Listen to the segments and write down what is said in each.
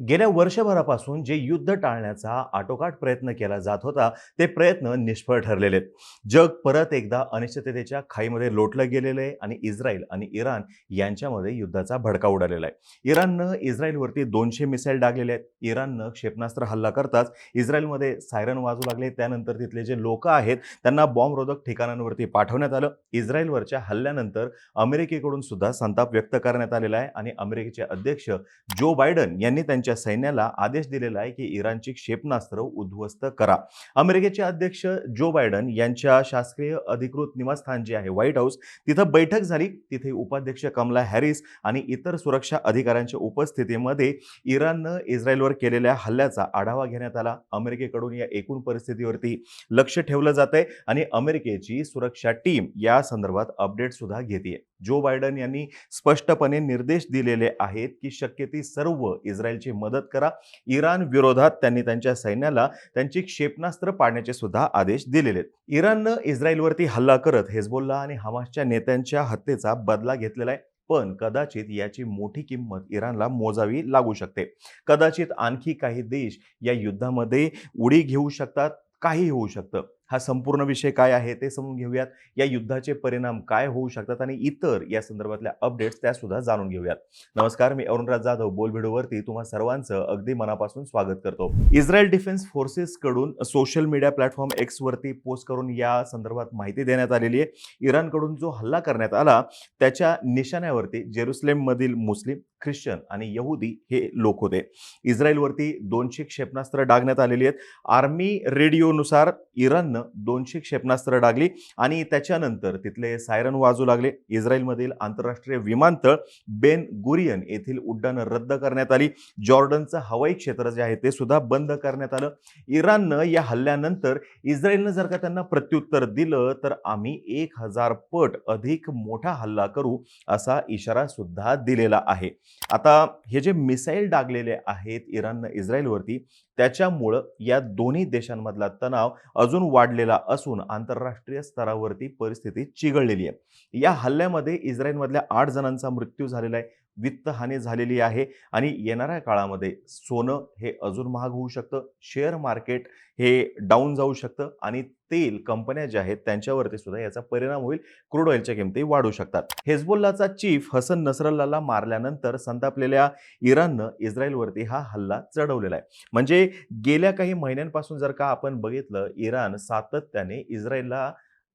गेल्या वर्षभरापासून जे युद्ध टाळण्याचा आटोकाट प्रयत्न केला जात होता ते प्रयत्न निष्फळ ठरलेले आहेत. जग परत एकदा अनिश्चिततेच्या खाईमध्ये लोटलं गेलेलं आहे आणि इस्रायल आणि इराण यांच्यामध्ये युद्धाचा भडका उडालेला आहे. इराणनं इस्रायलवरती दोनशे मिसाईल डागलेले आहेत. इराणनं क्षेपणास्त्र हल्ला करताच इस्रायलमध्ये सायरन वाजू लागले. त्यानंतर तिथले जे लोक आहेत त्यांना बॉम्बरोधक ठिकाणांवरती पाठवण्यात आलं. इस्रायलवरच्या हल्ल्यानंतर अमेरिकेकडून सुद्धा संताप व्यक्त करण्यात आलेला आहे आणि अमेरिकेचे अध्यक्ष जो बायडन यांनी त्यांच्या सैन्याला आदेश दिलेला आहे की इराणची क्षेपणास्त्र उद्ध्वस्त करा. अमेरिकेचे अध्यक्ष जो बायडन यांच्या शासकीय अधिकृत निवासस्थान जे आहे व्हाईट हाऊस तिथं बैठक झाली. तिथे उपाध्यक्ष कमला हॅरिस आणि इतर सुरक्षा अधिकाऱ्यांच्या उपस्थितीमध्ये इराणनं इस्रायलवर केलेल्या हल्ल्याचा आढावा घेण्यात आला. अमेरिकेकडून या एकूण परिस्थितीवरती लक्ष ठेवलं जात आहे आणि अमेरिकेची सुरक्षा टीम या संदर्भात अपडेट सुद्धा घेते जो बायडन यांनी स्पष्टपणे निर्देश दिलेले आहेत की शक्य ती सर्व इस्रायलची मदत करा. इराण विरोधात त्यांनी त्यांच्या सैन्याला त्यांची क्षेपणास्त्र पाडण्याचे सुद्धा आदेश दिलेले आहेत. इराणनं इस्रायलवरती हल्ला करत हेजबोल्ला आणि हमासच्या नेत्यांच्या हत्येचा बदला घेतलेला आहे. पण कदाचित याची मोठी किंमत इराणला मोजावी लागू शकते. कदाचित आणखी काही देश या युद्धामध्ये उडी घेऊ शकतात काही होऊ शकतं. हा संपूर्ण विषय काय आहे ते समजून घेऊयात. या युद्धाचे परिणाम काय होऊ शकतात आणि इतर या संदर्भातल्या अपडेट्स त्या सुद्धा जाणून घेऊयात. नमस्कार मी अरुणराज जाधव बोल व्हिडिओवरती तुम्हा सर्वांचं अगदी मनापासून स्वागत करतो. इस्रायल डिफेन्स फोर्सेस कडून सोशल मीडिया प्लॅटफॉर्म एक्स वरती पोस्ट करून या संदर्भात माहिती देण्यात आलेली आहे. इराणकडून जो हल्ला करण्यात आला त्याच्या निशाण्यावरती जेरुसलेम मधील मुस्लिम ख्रिश्चन आणि यहुदी हे लोक होते. इस्रायलवरती दोनशे क्षेपणास्त्र डागण्यात आलेली आहेत. आर्मी रेडिओनुसार इराण इराणनं दोनशे क्षेपणास्त्र डागली आणि त्याच्यानंतर तिथले सायरन वाजू लागले. इस्रायलमधील आंतरराष्ट्रीय विमानतळ बेन गुरियन येथील उड्डाणं रद्द करण्यात आली. जॉर्डनचं हवाई क्षेत्र जे आहे ते सुद्धा बंद करण्यात आलं. इराणनं या हल्ल्यानंतर इस्रायलनं जर का त्यांना प्रत्युत्तर दिलं तर आम्ही एक हजार पट अधिक मोठा हल्ला करू असा इशारा सुद्धा दिलेला आहे. आता हे जे मिसाईल डागलेले आहेत इराणनं इस्रायलवरती त्याच्यामुळं या दोन्ही देशांमधला तणाव अजून वाढ वाढलेला असून आंतरराष्ट्रीय स्तरावरती परिस्थिती चिघळलेली आहे. या हल्ल्यामध्ये इस्रायलमधल्या आठ जणांचा मृत्यू झालेला आहे. वित्तहानी झालेली आहे आणि येणाऱ्या काळामध्ये सोनं हे अजून महाग होऊ शकतं शेअर मार्केट हे डाऊन जाऊ शकतं आणि तेल कंपन्या ज्या आहेत त्यांच्यावरती सुद्धा याचा परिणाम होईल. क्रूड ऑइलच्या किमती वाढू शकतात. हेजबोल्लाचा चीफ हसन नसरल्लाला मारल्यानंतर संतापलेल्या इराणनं इस्रायलवरती हा हल्ला चढवलेला आहे. म्हणजे गेल्या काही महिन्यांपासून जर का आपण बघितलं इराण सातत्याने इस्रायलला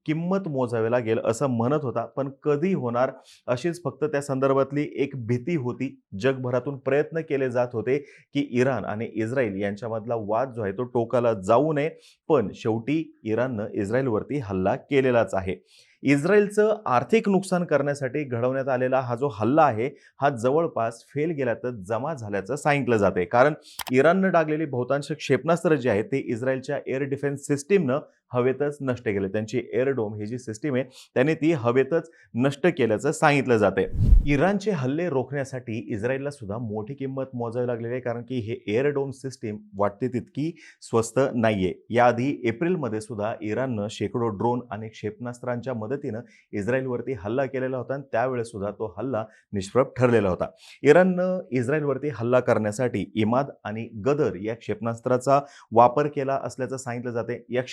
किंमत मोजावी लागेल असं म्हणत होता. पण कधी होणार अशीच फक्त त्या संदर्भातली एक भीती होती. जगभरातून प्रयत्न केले जात होते की इराण आणि इस्रायल यांच्यामधला वाद जो आहे तो टोकाला जाऊ नये. पण शेवटी इराणनं इस्रायलवरती हल्ला केलेलाच आहे. इस्रायलचं आर्थिक नुकसान करण्यासाठी घडवण्यात आलेला हा जो हल्ला आहे हा जवळपास फेल गेल्यातच तर जमा झाल्याचं सांगितलं जाते कारण इराणनं डागलेली बहुतांश क्षेपणास्त्र जे आहे ते इस्रायलच्या एअर डिफेन्स सिस्टीमनं हवेतच नष्ट केले. त्यांची एअरडोम ही जी सिस्टीम आहे त्याने ती हवेतच नष्ट केल्याचं सांगितलं जाते इराणचे हल्ले रोखण्यासाठी इस्रायलला सुद्धा मोठी किंमत मोजावी लागलेली आहे कारण की हे एअरडोम सिस्टीम वाटते तितकी स्वस्त नाहीये. याआधी एप्रिलमध्ये सुद्धा इराणनं शेकडो ड्रोन आणि क्षेपणास्त्रांच्या मदतीनं इस्रायलवरती हल्ला केलेला होता आणि त्यावेळेस सुद्धा तो हल्ला निष्प्रभ ठरलेला होता. इराणनं इस्रायलवरती हल्ला करण्यासाठी इमाद आणि गदर या क्षेपणास्त्राचा वापर केला असल्याचं सांगितलं जाते या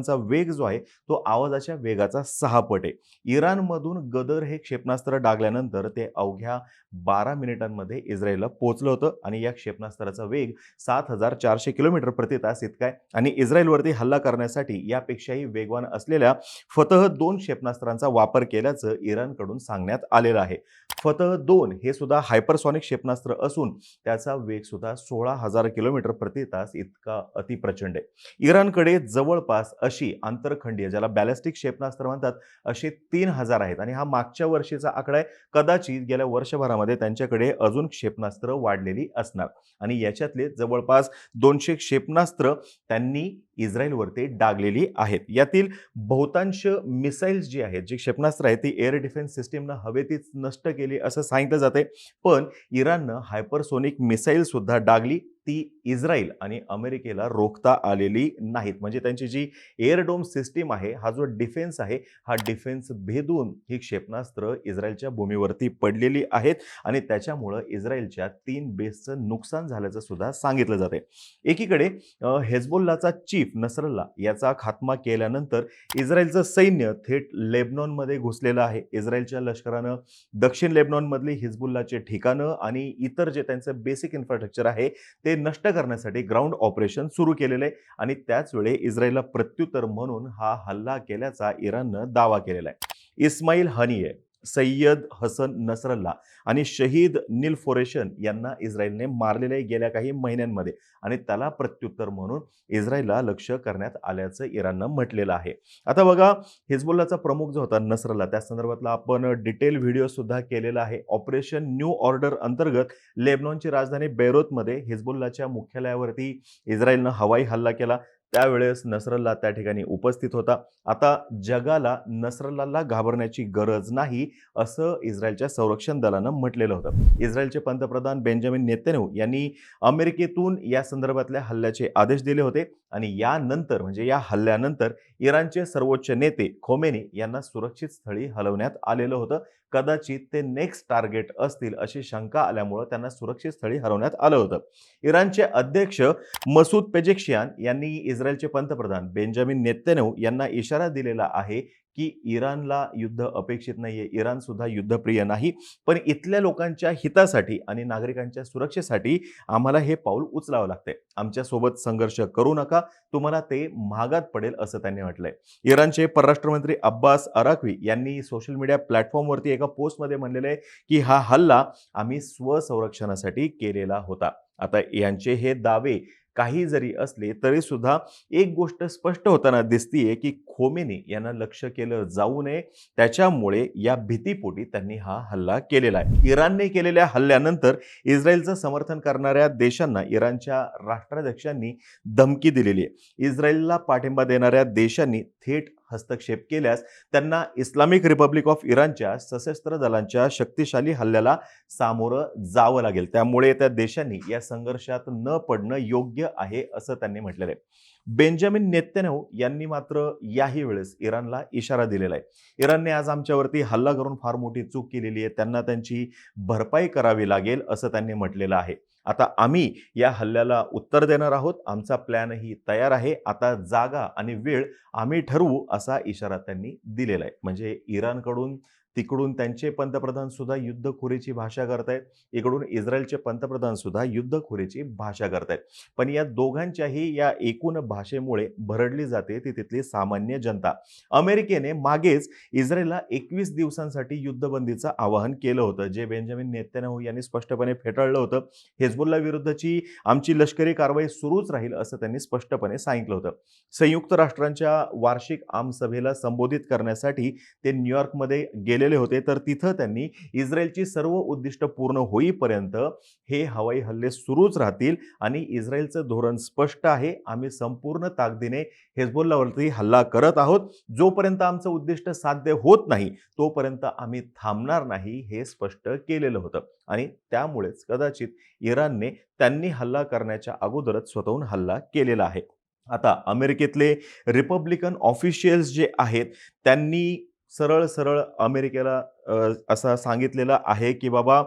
क्षेपणास्त्रांचा वेग जो आहे तो आवाजाच्या वेगाचा सहा पट आहे. इराणमधून गदर हे क्षेपणास्त्र डागल्यानंतर ते अवघ्या बारा मिनिटांमध्ये इस्रायलला पोहोचलं होतं आणि या क्षेपणास्त्राचा वेग सात हजार चारशे किलोमीटर प्रति तास इतका आहे. आणि इस्रायलवरती हल्ला करण्यासाठी यापेक्षाही वेगवान असलेल्या फतह दोन क्षेपणास्त्रांचा वापर केल्याचं इराणकडून सांगण्यात आलेलं आहे. फतह दोन हे सुद्धा हायपरसॉनिक क्षेपणास्त्र असून त्याचा वेग सुद्धा सोळा हजार किलोमीटर प्रति तास इतका अतिप्रचंड आहे. इराणकडे जवळपास अशी आंतरखंडीय ज्याला बॅलिस्टिक क्षेपणास्त्र म्हणतात असे तीन हजार आहेत. आणि हा मागच्या वर्षीचा आकडा आहे. कदाचित गेल्या वर्षभरामध्ये त्यांच्याकडे अजून क्षेपणास्त्र वाढलेली असणार. आणि याच्यातले जवळपास दोनशे क्षेपणास्त्र त्यांनी इस्रायलवरती डागलेली आहेत. यातील बहुतांश मिसाईल्स जी आहेत जी क्षेपणास्त्र आहेत ती एअर डिफेन्स सिस्टीमनं हवेतीच नष्ट केली असं सांगितलं जाते पण इराणनं हायपरसोनिक मिसाईल सुद्धा डागली. ती इस्रायल आणि अमेरिकेला रोखता आलेली नाहीत. म्हणजे त्यांची जी एअरडोम सिस्टीम आहे हा जो डिफेन्स आहे हा डिफेन्स भेदून ही क्षेपणास्त्र इस्रायलच्या भूमीवरती पडलेली आहेत आणि त्याच्यामुळं इस्रायलच्या तीन बेसचं नुकसान झाल्याचं सुद्धा सांगितलं जाते एकीकडे हेजबोल्लाचा चीफ नसरल्ला याचा खात्मा केल्यानंतर इस्रायलचं सैन्य थेट लेबनॉनमध्ये घुसलेलं आहे. इस्रायलच्या लष्करानं दक्षिण लेबनॉनमधली हिजबुल्लाचे ठिकाणं आणि इतर जे त्यांचं बेसिक इन्फ्रास्ट्रक्चर आहे ते ते नष्ट करण्यासाठी ग्राउंड ऑपरेशन सुरू केलेलं आहे. आणि त्याच वेळी इस्रायलला प्रत्युत्तर म्हणून हा हल्ला केल्याचा इराणनं दावा केलेला आहे. इस्माईल हनिये सय्यद हसन नसरल्ला आणि शहीद नील फोरेशन यांना इस्रायलने मारलेले गेल्या काही महिन्यांमध्ये आणि त्याला प्रत्युत्तर म्हणून इस्रायलला लक्ष करण्यात आल्याचं इराणनं म्हटलेलं आहे. आता बघा हिजबुल्लाचा प्रमुख जो होता नसरल्ला त्या संदर्भातला आपण डिटेल व्हिडिओ सुद्धा केलेला आहे. ऑपरेशन न्यू ऑर्डर अंतर्गत लेबनॉनची राजधानी बेरोतमध्ये हिजबुल्लाच्या मुख्यालयावरती इस्रायलनं हवाई हल्ला केला. त्यावेळेस नसरल्ला त्या ठिकाणी उपस्थित होता. आता जगाला नसरल्लाला घाबरण्याची गरज नाही असं इस्रायलच्या संरक्षण दलानं म्हटलेलं होतं. इस्रायलचे पंतप्रधान बेंजामिन नेतन्याहू यांनी अमेरिकेतून या संदर्भातल्या हल्ल्याचे आदेश दिले होते आणि यानंतर म्हणजे या हल्ल्यानंतर इराणचे सर्वोच्च नेते खोमेनी यांना सुरक्षित स्थळी हलवण्यात आलेलं होतं. कदाचित ते नेक्स्ट टार्गेट असतील अशी शंका आल्यामुळं त्यांना सुरक्षित स्थळी हरवण्यात आलं होतं. इराणचे अध्यक्ष मसूद पेजेक्शियान यांनी इस्रायलचे पंतप्रधान बेंजामिन नेतन्याहू यांना इशारा दिलेला आहे की इराणला युद्ध अपेक्षित नाहीये. इराण सुद्धा युद्धप्रिय नाही. पण इथल्या लोकांच्या हितासाठी आणि नागरिकांच्या सुरक्षेसाठी आम्हाला हे पाऊल उचलावं लागतंय. आमच्यासोबत संघर्ष करू नका. तुम्हाला ते महागात पडेल असं त्यांनी म्हटलंय. इराणचे परराष्ट्रमंत्री अब्बास अराकवी यांनी सोशल मीडिया प्लॅटफॉर्मवरती एका पोस्टमध्ये म्हणलेलं आहे की हा हल्ला आम्ही स्वसंरक्षणासाठी केलेला होता. आता यांचे हे दावे काही जरी असले तरी सुद्धा एक गोष्ट स्पष्ट होताना दिसतीये की खोमेनी यांना लक्ष केलं जाऊ नये. त्याच्यामुळे या भीतीपोटी त्यांनी हा हल्ला केलेला आहे. इराणने केलेल्या हल्ल्यानंतर इस्रायलचं समर्थन करणाऱ्या देशांना इराणच्या राष्ट्राध्यक्षांनी धमकी दिलेली आहे. इस्रायलला पाठिंबा देणाऱ्या देशांनी थेट हस्तक्षेप केल्यास त्यांना इस्लामिक रिपब्लिक ऑफ इराणच्या सशस्त्र दलांच्या शक्तिशाली हल्ल्याला सामोरं जावं लागेल. त्यामुळे त्या देशांनी या संघर्षात न पडणं योग्य आहे असं त्यांनी म्हटलेलं आहे. बेंजामिन नेत्यानहू यांनी मात्र याही वेळेस इराणला इशारा दिलेला आहे. इराणने आज आमच्यावरती हल्ला करून फार मोठी चूक केलेली आहे. त्यांना त्यांची भरपाई करावी लागेल असं त्यांनी म्हटलेलं आहे. आता आम्ही या हल्ल्याला उत्तर देणार आहोत. आमचा प्लॅनही तयार आहे. आता जागा आणि वेळ आम्ही ठरवू असा इशारा त्यांनी दिलेला आहे. म्हणजे इराणकडून तिकडून त्यांचे पंतप्रधान सुद्धा युद्धखोरीची भाषा करतायत. इकडून इस्रायलचे पंतप्रधान सुद्धा युद्धखोरीची भाषा करतायत. पण या दोघांच्याही या एकूण भाषेमुळे भरडली जाते ती तिथली सामान्य जनता. अमेरिकेने मागेच इस्रायलला एकवीस दिवसांसाठी युद्धबंदीचं आवाहन केलं होतं. जे बेंजामिन नेत्यानहू यांनी स्पष्टपणे फेटाळलं होतं. हेजबुल्ला विरुद्धची आमची लष्करी कारवाई सुरूच राहील असं त्यांनी स्पष्टपणे सांगितलं होतं. संयुक्त राष्ट्रांच्या वार्षिक आमसभेला संबोधित करण्यासाठी ते न्यूयॉर्कमध्ये गेले केलेले होते तर तिथं त्यांनी इस्रायलची सर्व उद्दिष्ट पूर्ण होईपर्यंत हे हवाई हल्ले सुरूच राहतील आणि इस्रायलचं धोरण स्पष्ट आहे. आम्ही संपूर्ण ताकदीने हेजबोल्लावरती हल्ला करत आहोत. जोपर्यंत आमचं उद्दिष्ट साध्य होत नाही तोपर्यंत आम्ही थांबणार नाही हे स्पष्ट केलेलं होतं. आणि त्यामुळेच कदाचित इराणने त्यांनी हल्ला करण्याच्या अगोदरच स्वतःहून हल्ला केलेला आहे. आता अमेरिकेतले रिपब्लिकन ऑफिशियल्स जे आहेत त्यांनी सरळ सरळ अमेरिकेला असं सांगितलेलं आहे की बाबा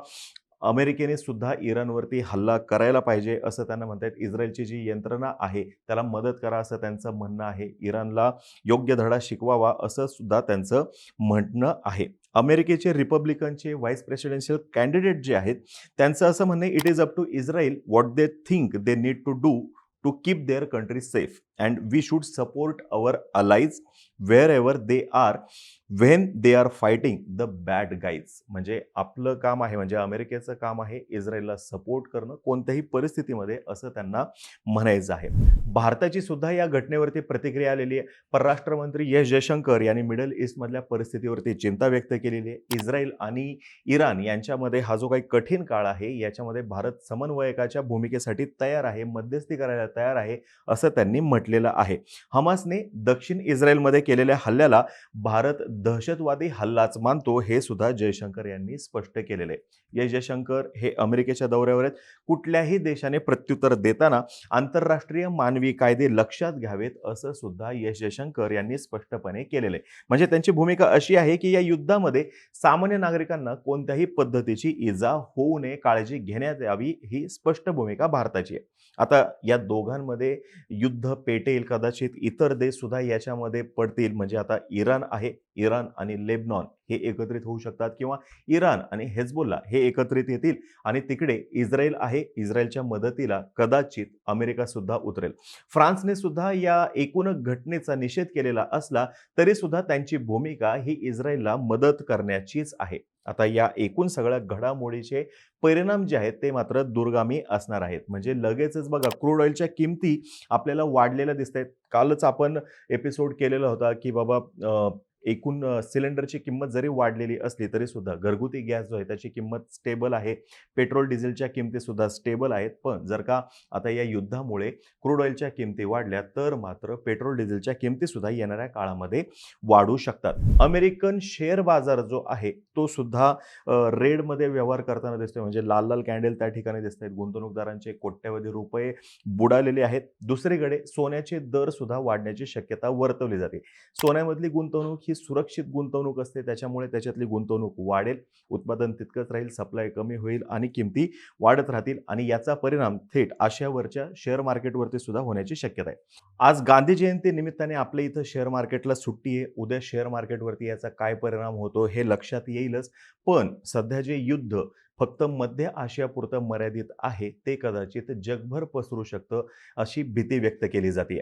अमेरिकेने सुद्धा इराणवरती हल्ला करायला पाहिजे असं त्यांना म्हणतात इस्रायलची जी यंत्रणा आहे त्याला मदत करा असं त्यांचं म्हणणं आहे. इराणला योग्य धडा शिकवावा असं सुद्धा त्यांचं म्हणणं आहे. अमेरिकेचे रिपब्लिकनचे व्हाईस प्रेसिडेन्शियल कॅन्डिडेट जे आहेत त्यांचं असं म्हणणं it is up to Israel what they think they need to do to keep their country safe and we should support our allies wherever they are when they are fighting the bad guys म्हणजे आपलं काम आहे म्हणजे अमेरिकेचं काम आहे इस्रायलला support करणं कोणत्याही परिस्थितीमध्ये असं त्यांना म्हणायचं आहे. भारताची सुद्धा या घटनेवरती प्रतिक्रिया आलेली आहे. परराष्ट्र मंत्री एस जयशंकर यांनी मिडल ईस्टमधल्या परिस्थितीवरती चिंता व्यक्त केलेली आहे. इस्रायल आणि इराण यांच्यामध्ये हा जो काही कठीण काळ आहे याच्यामध्ये भारत समन्वयकाच्या भूमिकेसाठी तयार आहे मध्यस्थी करायला तयार आहे असं त्यांनी म्हटलेलं आहे. हमासने दक्षिण इस्रायलमध्ये केलेल्या हल्ल्याला भारत दहशतवादी हल्लाच मानतो हे सुद्धा जयशंकर यांनी स्पष्ट केलेले. आहे एस जयशंकर हे अमेरिकेच्या दौऱ्यावर आहेत. कुठल्याही देशाने प्रत्युत्तर देताना आंतरराष्ट्रीय मानवी कायदे लक्षात घ्यावेत असं सुद्धा एस जयशंकर यांनी स्पष्टपणे केलेलं. आहे म्हणजे त्यांची भूमिका अशी आहे की या युद्धामध्ये सामान्य नागरिकांना कोणत्याही पद्धतीची इजा होऊ नये काळजी घेण्यात यावी ही स्पष्ट भूमिका भारताची आहे. आता या दोघांमध्ये युद्ध पेटेल कदाचित इतर देश सुद्धा याच्यामध्ये पडतील म्हणजे आता इराण आहे. इराण आणि लेबनॉन हे एकत्रित होऊ शकतात किंवा इराण आणि हेजबोल्ला हे एकत्रित येतील आणि तिकडे इस्रायल आहे. इस्रायलच्या मदतीला कदाचित अमेरिका सुद्धा उतरेल. फ्रान्सने सुद्धा या एकूण घटनेचा निषेध केलेला असला तरी सुद्धा त्यांची भूमिका ही इस्रायलला मदत करण्याचीच आहे. आता या एकूण सगळ्या घडामोडीचे परिणाम जे आहेत ते मात्र दुर्गामी असणार आहेत. म्हणजे लगेचच बघा क्रूड ऑइलच्या किमती आपल्याला वाढलेल्या दिसत आहेत कालच आपण एपिसोड केलेला होता की बाबा एकूण सिलेंडरची किंमत जरी वाढलेली असली तरी सुद्धा घरगुती गॅस जो आहे त्याची किंमत स्टेबल आहे. पेट्रोल डिझेलच्या किमती सुद्धा स्टेबल आहेत. पण जर का आता या युद्धामुळे क्रूड ऑइलच्या किमती वाढल्या तर मात्र पेट्रोल डिझेलच्या किमती सुद्धा येणाऱ्या काळामध्ये वाढू शकतात. अमेरिकन शेअर बाजार जो आहे तो सुद्धा रेडमध्ये व्यवहार करताना दिसतोय. म्हणजे लाल लाल कॅन्डल त्या ठिकाणी दिसत आहेत गुंतवणूकदारांचे कोट्यवधी रुपये बुडालेले आहेत. दुसरीकडे सोन्याचे दर सुद्धा वाढण्याची शक्यता वर्तवली जाते. सोन्यामधली गुंतवणूक ही ही सुरक्षित गुंतवणूक असते त्याच्यामुळे त्याच्यातली गुंतवणूक वाढेल उत्पादन तितकंच राहील सप्लाय कमी होईल आणि किमती वाढत राहतील आणि याचा परिणाम थेट आशियावरच्या शेअर मार्केटवरती सुद्धा होण्याची शक्यता आहे. आज गांधी जयंती निमित्ताने आपल्या इथं शेअर मार्केटला सुट्टी आहे. उद्या शेअर मार्केटवरती याचा काय परिणाम होतो हे लक्षात येईलच. पण सध्या जे युद्ध फक्त मध्य आशियापुरतं मर्यादित आहे ते कदाचित जगभर पसरू शकतं अशी भीती व्यक्त केली जाते